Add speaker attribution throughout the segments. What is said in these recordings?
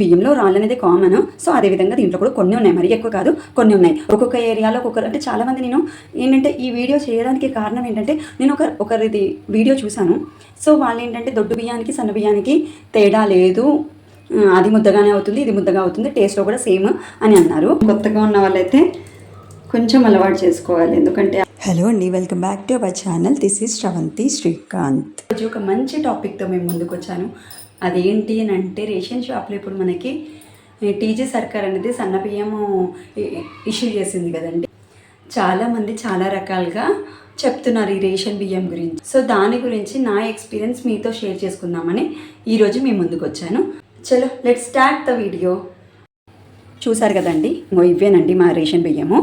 Speaker 1: బియ్యంలో రాళ్ళు అనేది కామన్ సో అదేవిధంగా దీంట్లో కూడా కొన్ని ఉన్నాయి. మరి ఎక్కువ కాదు కొన్ని ఉన్నాయి. ఒక్కొక్క ఏరియాలో ఒక్కొక్కరు అంటే చాలామంది నేను ఏంటంటే ఈ వీడియో చేయడానికి కారణం ఏంటంటే నేను ఒక ఒకరిది వీడియో చూశాను. సో వాళ్ళు ఏంటంటే దొడ్డు బియ్యానికి సన్న బియ్యానికి తేడా లేదు. అది ముద్దగానే అవుతుంది ఇది ముద్దగా అవుతుంది టేస్ట్లో కూడా సేమ్ అని అన్నారు. కొత్తగా ఉన్న వాళ్ళైతే కొంచెం అలవాటు చేసుకోవాలి. ఎందుకంటే
Speaker 2: హలో అండి welcome back to our channel this is Sravanthi Srikanth
Speaker 1: రోజు ఒక మంచి టాపిక్తో మేము ముందుకు వచ్చాను అదేంటి అని అంటే రేషన్ షాప్లో ఇప్పుడు మనకి టీజీ సర్కార్ అనేది సన్న ఇష్యూ చేసింది కదండి. చాలామంది చాలా రకాలుగా చెప్తున్నారు ఈ రేషన్ బియ్యం గురించి. సో దాని గురించి నా ఎక్స్పీరియన్స్ మీతో షేర్ చేసుకుందామని ఈరోజు మీ ముందుకు వచ్చాను. చలో లెట్ స్టార్ట్ ద వీడియో చూసారు కదండి? ఇంకో ఇవేనండి మా రేషన్ బియ్యము.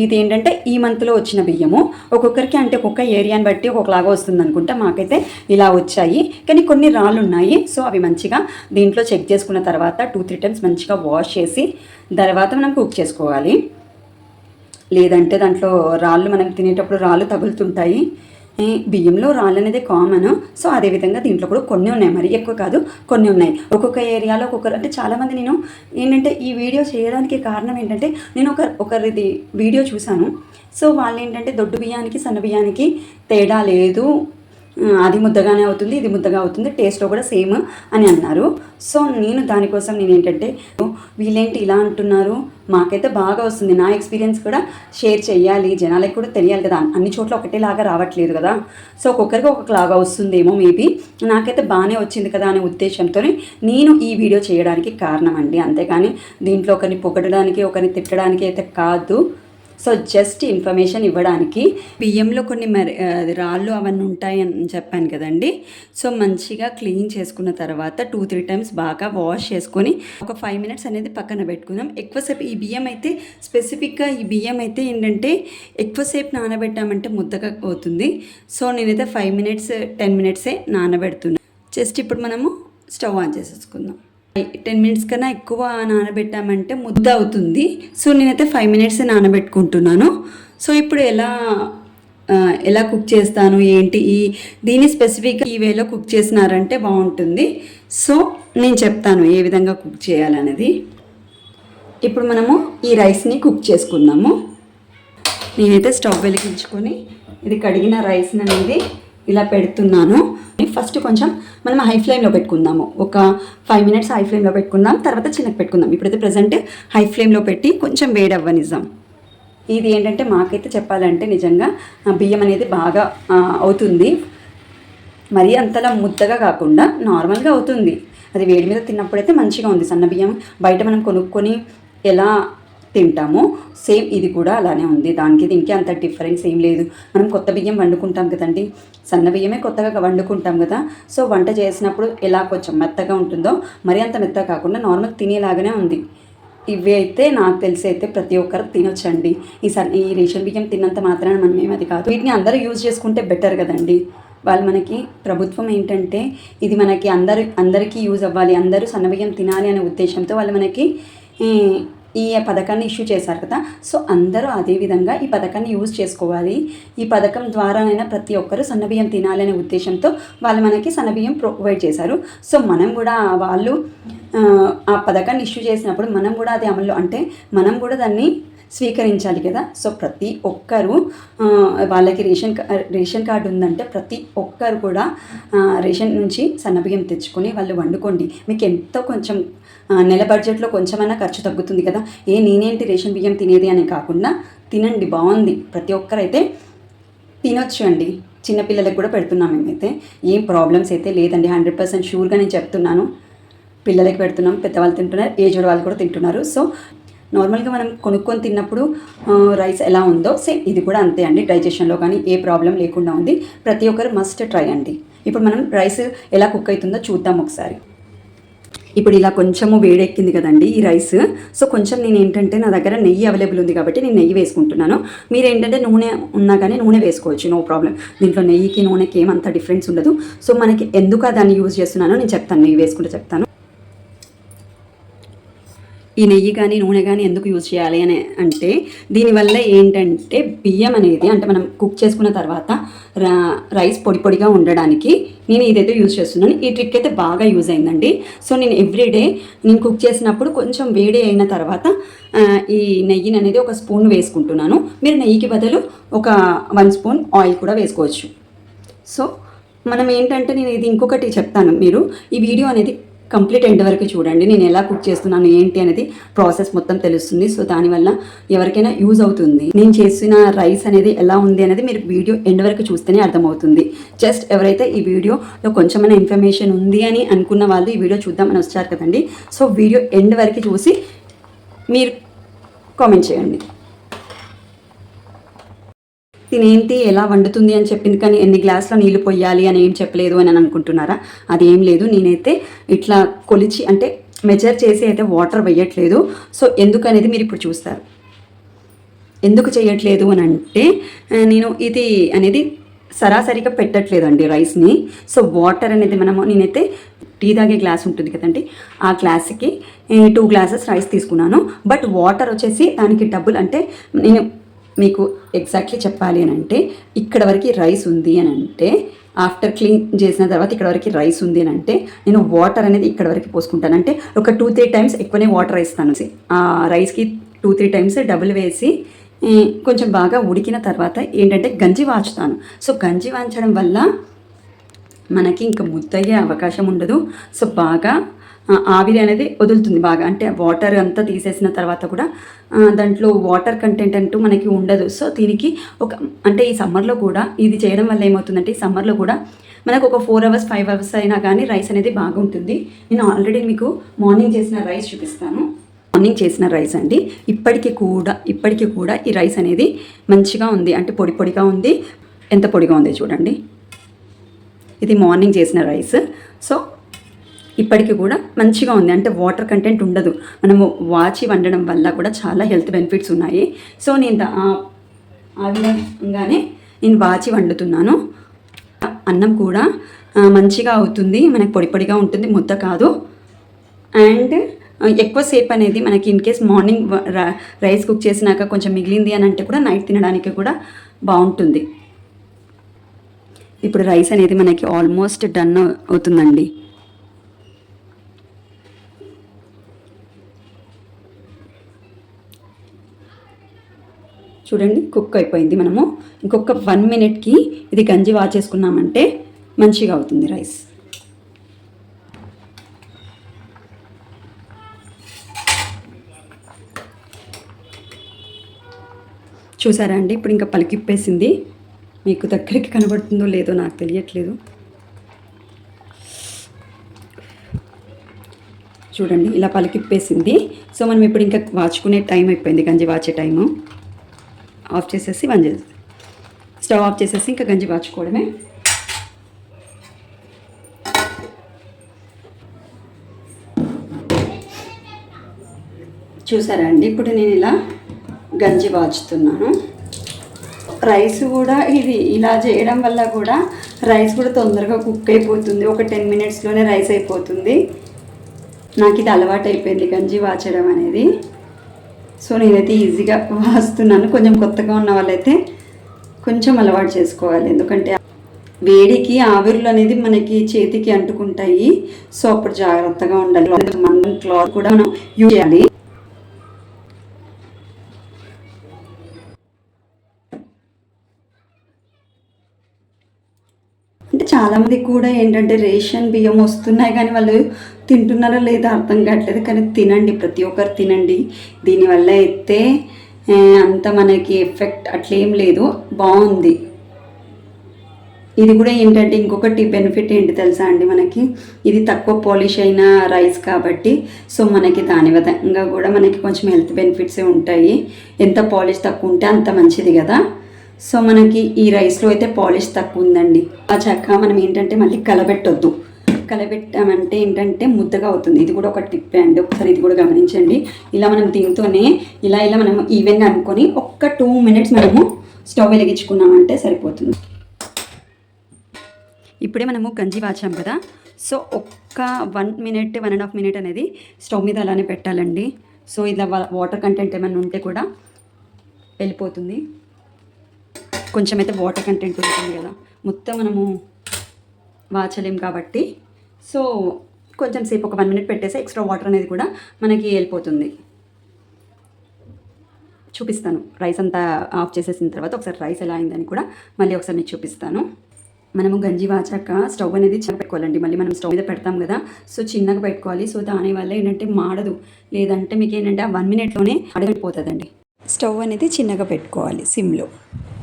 Speaker 1: ఇది ఏంటంటే ఈ మంత్లో వచ్చిన బియ్యము. ఒక్కొక్కరికి అంటే ఒక్కొక్క ఏరియాని బట్టి ఒక్కొక్కలాగా వస్తుంది అనుకుంటా మాకైతే ఇలా వచ్చాయి. కానీ కొన్ని రాళ్ళు ఉన్నాయి సో అవి మంచిగా దీంట్లో చెక్ చేసుకున్న తర్వాత టూ త్రీ టైమ్స్ మంచిగా వాష్ చేసి తర్వాత మనం కుక్ చేసుకోవాలి. లేదంటే దాంట్లో రాళ్ళు మనం తినేటప్పుడు రాళ్ళు తగులుతుంటాయి. బియ్యంలో రాళ్ళు అనేది కామన్ సో అదేవిధంగా దీంట్లో కూడా కొన్ని ఉన్నాయి. మరి ఎక్కువ కాదు కొన్ని ఉన్నాయి. ఒక్కొక్క ఏరియాలో ఒక్కొక్కరు అంటే చాలామంది నేను ఏంటంటే ఈ వీడియో చేయడానికి కారణం ఏంటంటే నేను ఒక ఒకరిది వీడియో చూశాను. సో వాళ్ళు ఏంటంటే దొడ్డు బియ్యానికి సన్న బియ్యానికి తేడా లేదు. అది ముద్దగానే అవుతుంది ఇది ముద్దగా అవుతుంది టేస్ట్లో కూడా సేమ్ అని అన్నారు. సో నేను దానికోసం నేను ఏంటంటే వీళ్ళేంటి ఇలా అంటున్నారు? మాకైతే బాగా వస్తుంది. నా ఎక్స్పీరియన్స్ కూడా షేర్ చేయాలి జనాలకు కూడా తెలియాలి కదా. అన్ని చోట్ల ఒకటేలాగా రావట్లేదు కదా. సో ఒక్కొక్కరికి ఒక్కొక్కలాగా వస్తుందేమో మేబీ నాకైతే బాగానే వచ్చింది కదా అనే ఉద్దేశంతో నేను ఈ వీడియో చేయడానికి కారణం అండి. అంతేగాని దీంట్లో ఒకరిని పొగడడానికి ఒకరిని తిట్టడానికి అయితే కాదు. సో జస్ట్ ఇన్ఫర్మేషన్ ఇవ్వడానికి బియ్యంలో కొన్ని మరి రాళ్ళు అవన్నీ ఉంటాయి అని చెప్పాను కదండి. సో మంచిగా క్లీన్ చేసుకున్న తర్వాత టూ త్రీ టైమ్స్ బాగా వాష్ చేసుకొని ఒక ఫైవ్ మినిట్స్ అనేది పక్కన పెట్టుకుందాం. ఎక్కువసేపు ఈ బియ్యం అయితే స్పెసిఫిక్గా ఈ బియ్యం అయితే ఏంటంటే ఎక్కువసేపు నానబెట్టామంటే ముద్దగా అవుతుంది సో నేనైతే ఫైవ్ మినిట్స్ టెన్ మినిట్సే నానబెడుతున్నాను జస్ట్ ఇప్పుడు మనము స్టవ్ ఆన్ చేసేసుకుందాం. టెన్ మినిట్స్ కన్నా ఎక్కువ నానబెట్టామంటే ముద్ద అవుతుంది. సో నేనైతే ఫైవ్ మినిట్స్ నానబెట్టుకుంటున్నాను. సో ఇప్పుడు ఎలా ఎలా కుక్ చేస్తాను? ఏంటి? ఈ దీన్ని స్పెసిఫిక్గా ఈ వేలో కుక్ చేసినారంటే బాగుంటుంది. సో నేను చెప్తాను ఏ విధంగా కుక్ చేయాలనేది. ఇప్పుడు మనము ఈ రైస్ని కుక్ చేసుకుందాము. నేనైతే స్టవ్ వెలిగించుకొని ఇది కడిగిన రైస్ అనేది ఇలా పెడుతున్నాను. ఫస్ట్ కొంచెం మనం హై ఫ్లేమ్లో పెట్టుకుందాము. ఒక ఫైవ్ మినిట్స్ హై ఫ్లేమ్లో పెట్టుకుందాం. తర్వాత చిన్నకి పెట్టుకుందాం. ఇప్పుడైతే ప్రజెంట్ హై ఫ్లేమ్లో పెట్టి కొంచెం వేడవ్వనిద్దాం ఇది ఏంటంటే మాకైతే చెప్పాలంటే నిజంగా బియ్యం అనేది బాగా అవుతుంది. మరీ అంతలా ముద్దగా కాకుండా నార్మల్గా అవుతుంది. అది వేడి మీద తిన్నప్పుడైతే మంచిగా ఉంది. సన్న బియ్యం బయట మనం కొనుక్కొని ఎలా తింటామో. సేమ్ ఇది కూడా అలానే ఉంది. దానికి దీనికి అంత డిఫరెన్స్ ఏం లేదు. మనం కొత్త బియ్యం వండుకుంటాం కదండి. సన్న బియ్యమే కొత్తగా వండుకుంటాం కదా. సో వంట చేసినప్పుడు ఎలా కొంచెం మెత్తగా ఉంటుందో మరి అంత మెత్తగా కాకుండా నార్మల్ తినేలాగానే ఉంది. ఇవి అయితే నాకు తెలిసి అయితే ప్రతి ఒక్కరు తినొచ్చండి. ఈ సన్ ఈ రేషన్ బియ్యం తిన్నంత మాత్రాన మనం ఏమది కాదు. వీటిని అందరూ యూజ్ చేసుకుంటే బెటర్ కదండి. వాళ్ళు మనకి ప్రభుత్వం ఏంటంటే ఇది మనకి అందరు అందరికీ యూజ్ అవ్వాలి. అందరూ సన్నబియ్యం తినాలి అనే ఉద్దేశంతో వాళ్ళు మనకి ఈ, పథకాన్ని ఇష్యూ చేశారు కదా. సో అందరూ అదే విధంగా ఈ పథకాన్ని యూజ్ చేసుకోవాలి. ఈ పథకం ద్వారానైనా ప్రతి ఒక్కరూ సన్నబియ్యం తినాలనే ఉద్దేశంతో వాళ్ళు మనకి సన్నబియ్యం ప్రొవైడ్ చేశారు. సో మనం కూడా వాళ్ళు ఆ, పథకాన్ని ఇష్యూ చేసినప్పుడు మనం కూడా అది అమలు అంటే మనం కూడా దాన్ని స్వీకరించాలి కదా. సో ప్రతి ఒక్కరూ వాళ్ళకి రేషన్ రేషన్ కార్డు ఉందంటే ప్రతి ఒక్కరు కూడా రేషన్ నుంచి సన్నబియ్యం తెచ్చుకొని వాళ్ళు వండుకోండి. మీకు ఎంతో కొంచెం నెల బడ్జెట్లో కొంచెమైనా ఖర్చు తగ్గుతుంది కదా. ఏ నేనేంటి రేషన్ బియ్యం తినేది అని కాకుండా తినండి బాగుంది. ప్రతి ఒక్కరైతే తినొచ్చు అండి. చిన్నపిల్లలకు కూడా పెడుతున్నాం మేమైతే. ఏం ప్రాబ్లమ్స్ అయితే లేదండి. హండ్రెడ్ పర్సెంట్ షూర్గా నేను చెప్తున్నాను. పిల్లలకి పెడుతున్నాం పెద్దవాళ్ళు తింటున్నారు ఏజ్డ్ వాళ్ళు కూడా తింటున్నారు. సో నార్మల్గా మనం కొనుక్కొని తిన్నప్పుడు రైస్ ఎలా ఉందో సేమ్ ఇది కూడా అంతే అండి. డైజెషన్లో కానీ ఏ ప్రాబ్లం లేకుండా ఉంది. ప్రతి ఒక్కరు మస్ట్ ట్రై అండి. ఇప్పుడు మనం రైస్ ఎలా కుక్ అవుతుందో చూద్దాం ఒకసారి. ఇప్పుడు ఇలా కొంచెము వేడెక్కింది కదండి ఈ రైస్. సో కొంచెం నేను ఏంటంటే నా దగ్గర నెయ్యి అవైలబుల్ ఉంది కాబట్టి నేను నెయ్యి వేసుకుంటున్నాను. మీరు ఏంటంటే నూనె ఉన్నా కానీ నూనె వేసుకోవచ్చు నో ప్రాబ్లం. దీంట్లో నెయ్యికి నూనెకి ఏమంత డిఫరెన్స్ ఉండదు. సో మనకి ఎందుకు దాన్ని యూజ్ చేస్తున్నానో నేను చెప్తాను నెయ్యి వేసుకుంటే చెప్తాను. ఈ నెయ్యి కానీ నూనె కానీ ఎందుకు యూజ్ చేయాలి అని అంటే దీనివల్ల ఏంటంటే బియ్యం అనేది అంటే మనం కుక్ చేసుకున్న తర్వాత రైస్ పొడి పొడిగా ఉండడానికి నేను ఇదైతే యూజ్ చేస్తున్నాను. ఈ ట్రిక్ అయితే బాగా యూజ్ అయిందండి. సో నేను ఎవ్రీడే నేను కుక్ చేసినప్పుడు కొంచెం వేడి అయిన తర్వాత ఈ నెయ్యిని అనేది ఒక స్పూన్ వేసుకుంటున్నాను. మీరు నెయ్యికి బదులు ఒక వన్ స్పూన్ ఆయిల్ కూడా వేసుకోవచ్చు. సో మనం ఏంటంటే నేను ఇది ఇంకొకటి చెప్తాను. మీరు ఈ వీడియో అనేది కంప్లీట్ ఎండ్ వరకు చూడండి. నేను ఎలా కుక్ చేస్తున్నాను ఏంటి అనేది ప్రాసెస్ మొత్తం తెలుస్తుంది. సో దానివల్ల ఎవరికైనా యూజ్ అవుతుంది. నేను చేసిన రైస్ అనేది ఎలా ఉంది అనేది మీరు వీడియో ఎండ్ వరకు చూస్తేనే అర్థమవుతుంది. జస్ట్ ఎవరైతే ఈ వీడియోలో కొంచెమైనా ఇన్ఫర్మేషన్ ఉంది అని అనుకున్న వాళ్ళు ఈ వీడియో చూద్దామని వచ్చారు కదండి. సో వీడియో ఎండ్ వరకు చూసి మీరు కామెంట్ చేయండి. తినేంటి ఎలా వండుతుంది అని చెప్పింది కానీ ఎన్ని గ్లాసుల నీళ్ళు పోయాలి అని ఏం చెప్పలేదు అని అనుకుంటున్నారా? అది ఏం లేదు. నేనైతే ఇట్లా కొలిచి అంటే మెజర్ చేసి అయితే వాటర్ వేయట్లేదు. సో ఎందుకనేది మీరు ఇప్పుడు చూస్తారు. ఎందుకు చేయట్లేదు అని అంటే నేను ఇది అనేది సరాసరిగా పెట్టట్లేదండి రైస్ని. సో వాటర్ అనేది మనము నేనైతే టీ తాగే గ్లాస్ ఉంటుంది కదండి ఆ గ్లాస్కి టూ గ్లాసెస్ రైస్ తీసుకున్నాను. బట్ వాటర్ వచ్చేసి దానికి డబ్బులు అంటే నేను మీకు ఎగ్జాక్ట్లీ చెప్పాలి అని అంటే ఇక్కడ వరకు రైస్ ఉంది అని అంటే ఆఫ్టర్ క్లీన్ చేసిన తర్వాత ఇక్కడ వరకు రైస్ ఉంది అని అంటే నేను వాటర్ అనేది ఇక్కడ వరకు పోసుకుంటాను. అంటే ఒక టూ త్రీ టైమ్స్ ఎక్కువనే వాటర్ వేస్తాను. ఆ రైస్కి టూ త్రీ టైమ్స్ డబుల్ వేసి కొంచెం బాగా ఉడికిన తర్వాత ఏంటంటే గంజి వాచుతాను. సో గంజి వాంచడం వల్ల మనకి ఇంకా ముద్దయ్యే అవకాశం ఉండదు. సో బాగా ఆవిరి అనేది వదులుతుంది బాగా. అంటే వాటర్ అంతా తీసేసిన తర్వాత కూడా దాంట్లో వాటర్ కంటెంట్ అంటూ మనకి ఉండదు. సో దీనికి ఒక అంటే ఈ సమ్మర్లో కూడా ఇది చేయడం వల్ల ఏమవుతుందంటే ఈ సమ్మర్లో కూడా మనకు ఒక ఫోర్ అవర్స్ ఫైవ్ అవర్స్ అయినా కానీ రైస్ అనేది బాగుంటుంది. నేను ఆల్రెడీ మీకు మార్నింగ్ చేసిన రైస్ చూపిస్తాను. మార్నింగ్ చేసిన రైస్ అండి. ఇప్పటికీ కూడా ఇప్పటికీ కూడా ఈ రైస్ అనేది మంచిగా ఉంది. అంటే పొడి పొడిగా ఉంది. ఎంత పొడిగా ఉంది చూడండి. ఇది మార్నింగ్ చేసిన రైస్ సో ఇప్పటికీ కూడా మంచిగా ఉంది. అంటే వాటర్ కంటెంట్ ఉండదు. మనము వాచి వండడం వల్ల కూడా చాలా హెల్త్ బెనిఫిట్స్ ఉన్నాయి. సో నేను ఆ- విధంగానే నేను వాచి వండుతున్నాను. అన్నం కూడా మంచిగా అవుతుంది. మనకు పొడి పొడిగా ఉంటుంది. ముద్ద కాదు. అండ్ ఎక్కువసేపు అనేది మనకి in case morning rice cook చేసినాక కొంచెం మిగిలింది అని అంటే కూడా నైట్ తినడానికి కూడా బాగుంటుంది. ఇప్పుడు రైస్ అనేది మనకి ఆల్మోస్ట్ డన్ అవుతుందండి. చూడండి కుక్ అయిపోయింది మనము. ఇంకొక వన్ మినిట్కి ఇది గంజి వాచేసుకున్నామంటే మంచిగా అవుతుంది రైస్. చూసారా అండి? ఇప్పుడు ఇంకా పలికిప్పేసింది. మీకు దగ్గరికి కనబడుతుందో లేదో నాకు తెలియట్లేదు. చూడండి ఇలా పలికిప్పేసింది. సో మనం ఇప్పుడు ఇంకా వాచుకునే టైం అయిపోయింది గంజి వాచే టైము. ఆఫ్ చేసేసి బంద్ చేసి స్టవ్ ఆఫ్ చేసేసి ఇంకా గంజి వాచుకోవడమే చూసారా అండి? ఇప్పుడు నేను ఇలా గంజి వాచుతున్నాను రైస్ కూడా ఇది ఇలా చేయడం వల్ల కూడా రైస్ కూడా తొందరగా కుక్ అయిపోతుంది. ఒక టెన్ మినిట్స్లోనే రైస్ అయిపోతుంది. నాకు ఇది అలవాటు అయిపోయింది గంజి వాచడం అనేది. సో నేనైతే ఈజీగా వాస్తున్నాను. కొంచెం కొత్తగా ఉన్న వాళ్ళైతే కొంచెం అలవాటు చేసుకోవాలి. ఎందుకంటే వేడికి ఆవిర్లు అనేది మనకి చేతికి అంటుకుంటాయి. సో అప్పుడు జాగ్రత్తగా ఉండాలి. మనం క్లాత్ కూడా మనం యూజ్ చేయాలి. చాలామంది కూడా ఏంటంటే రేషన్ బియ్యం వస్తున్నాయి కానీ వాళ్ళు తింటున్నారో లేదో అర్థం కావట్లేదు. కానీ తినండి ప్రతి ఒక్కరు తినండి. దీనివల్ల అయితే అంత మనకి ఎఫెక్ట్ అట్లేం లేదు. బాగుంది. ఇది కూడా ఏంటంటే ఇంకొకటి బెనిఫిట్ ఏంటి తెలుసా అండి మనకి? ఇది తక్కువ పాలిష్ అయిన రైస్ కాబట్టి సో మనకి దాని విధంగా కూడా మనకి కొంచెం హెల్త్ బెనిఫిట్సే ఉంటాయి. ఎంత పాలిష్ తక్కువ ఉంటే అంత మంచిది కదా. సో మనకి ఈ రైస్లో అయితే పాలిష్ తక్కువ ఉందండి ఆ చక్క మనం ఏంటంటే మళ్ళీ కలబెట్టొద్దు. కలబెట్టామంటే ఏంటంటే ముద్దగా అవుతుంది. ఇది కూడా ఒక టిప్ అండి. ఒకసారి ఇది కూడా గమనించండి. ఇలా మనం దీంతోనే ఇలా ఇలా మనం ఈవెన్గా అనుకొని ఒక్క టూ మినిట్స్ మనము స్టవ్ వెలిగించుకున్నామంటే సరిపోతుంది. ఇప్పుడే మనము గంజి వాచాం కదా. సో ఒక్క one minute one and half minute అనేది స్టవ్ మీద అలానే పెట్టాలండి. సో ఇలా వాటర్ కంటెంట్ ఏమైనా ఉంటే కూడా వెళ్ళిపోతుంది. కొంచెం అయితే వాటర్ కంటెంట్ ఉంటుంది కదా. మొత్తం మనము వాచలేం కాబట్టి. సో కొంచెం సేపు ఒక వన్ మినిట్ పెట్టేసి ఎక్స్ట్రా వాటర్ అనేది కూడా మనకి వెళ్ళిపోతుంది. చూపిస్తాను. రైస్ అంతా ఆఫ్ చేసేసిన తర్వాత ఒకసారి రైస్ ఎలా అయిందని కూడా మళ్ళీ ఒకసారి మీకు చూపిస్తాను. మనము గంజి వాచాక స్టవ్ అనేది చిన్న పెట్టుకోవాలండి. మళ్ళీ మనం స్టవ్ మీద పెడతాం కదా. సో చిన్నగా పెట్టుకోవాలి. సో దానివల్ల ఏంటంటే మాడదు. లేదంటే మీకు ఏంటంటే ఆ వన్ మినిట్లోనే అడగడిపోతుందండి
Speaker 2: స్టవ్ అనేది చిన్నగా పెట్టుకోవాలి సిమ్లో.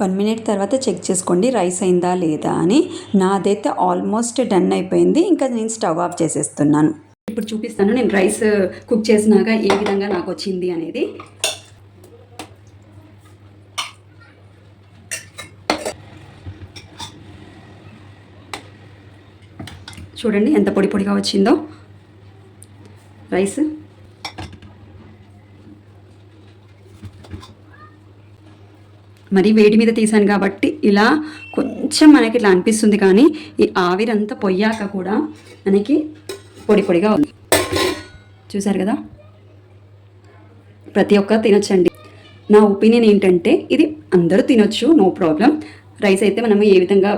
Speaker 2: వన్ మినిట్ తర్వాత చెక్ చేసుకోండి రైస్ అయిందా లేదా అని. నాదైతే ఆల్మోస్ట్ డన్ అయిపోయింది. ఇంకా నేను స్టవ్ ఆఫ్ చేసేస్తున్నాను.
Speaker 1: ఇప్పుడు చూపిస్తాను నేను రైస్ కుక్ చేసినాక ఏ విధంగా నాకు వచ్చింది అనేది. చూడండి ఎంత పొడి పొడిగా వచ్చిందో. రైస్ మరి వేడి మీద తీసాను కాబట్టి ఇలా కొంచెం మనకి ఇట్లా అనిపిస్తుంది కానీ ఈ ఆవిరంతా పొయ్యాక కూడా మనకి పొడి పొడిగా ఉంది. చూసారు కదా? ప్రతి ఒక్కరు తినొచ్చండి. నా ఒపీనియన్ ఏంటంటే ఇది అందరూ తినొచ్చు నో ప్రాబ్లం. రైస్ అయితే మనం ఏ విధంగా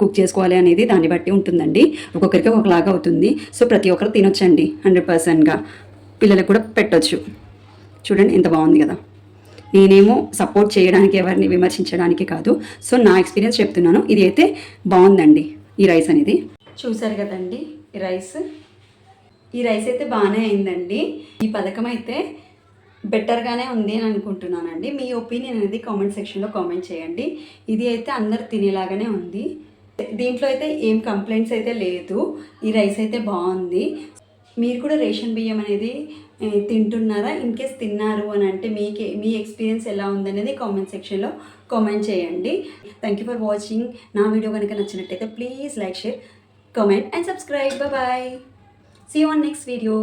Speaker 1: కుక్ చేసుకోవాలి అనేది దాన్ని బట్టి ఉంటుందండి. ఒక్కొక్కరికి ఒకలాగా అవుతుంది. సో ప్రతి ఒక్కరు తినొచ్చండి హండ్రెడ్ పర్సెంట్గా. పిల్లలకు కూడా పెట్టచ్చు. చూడండి ఎంత బాగుంది కదా? నేనేమో సపోర్ట్ చేయడానికి ఎవరిని విమర్శించడానికి కాదు. సో నా ఎక్స్పీరియన్స్ చెప్తున్నాను. ఇది అయితే బాగుందండి ఈ రైస్ అనేది. చూసారు కదండి ఈ రైస్ ఈ రైస్ అయితే బాగానే అయిందండి. ఈ పథకం అయితే బెటర్గానే ఉంది అని అనుకుంటున్నానండి. మీ ఒపీనియన్ అనేది కామెంట్ సెక్షన్లో కామెంట్ చేయండి. ఇది అయితే అందరు తినేలాగానే ఉంది. దీంట్లో అయితే ఏం కంప్లైంట్స్ అయితే లేదు. ఈ రైస్ అయితే బాగుంది. మీరు కూడా రేషన్ బియ్యం అనేది తింటున్నారా? ఇన్ కేస్ తిన్నారు అని అంటే మీకే మీ ఎక్స్పీరియన్స్ ఎలా ఉందనేది కామెంట్ సెక్షన్లో కామెంట్ చేయండి. థ్యాంక్ యూ ఫర్ వాచింగ్ నా వీడియో కనుక నచ్చినట్టయితే please like share comment and subscribe bye see on next video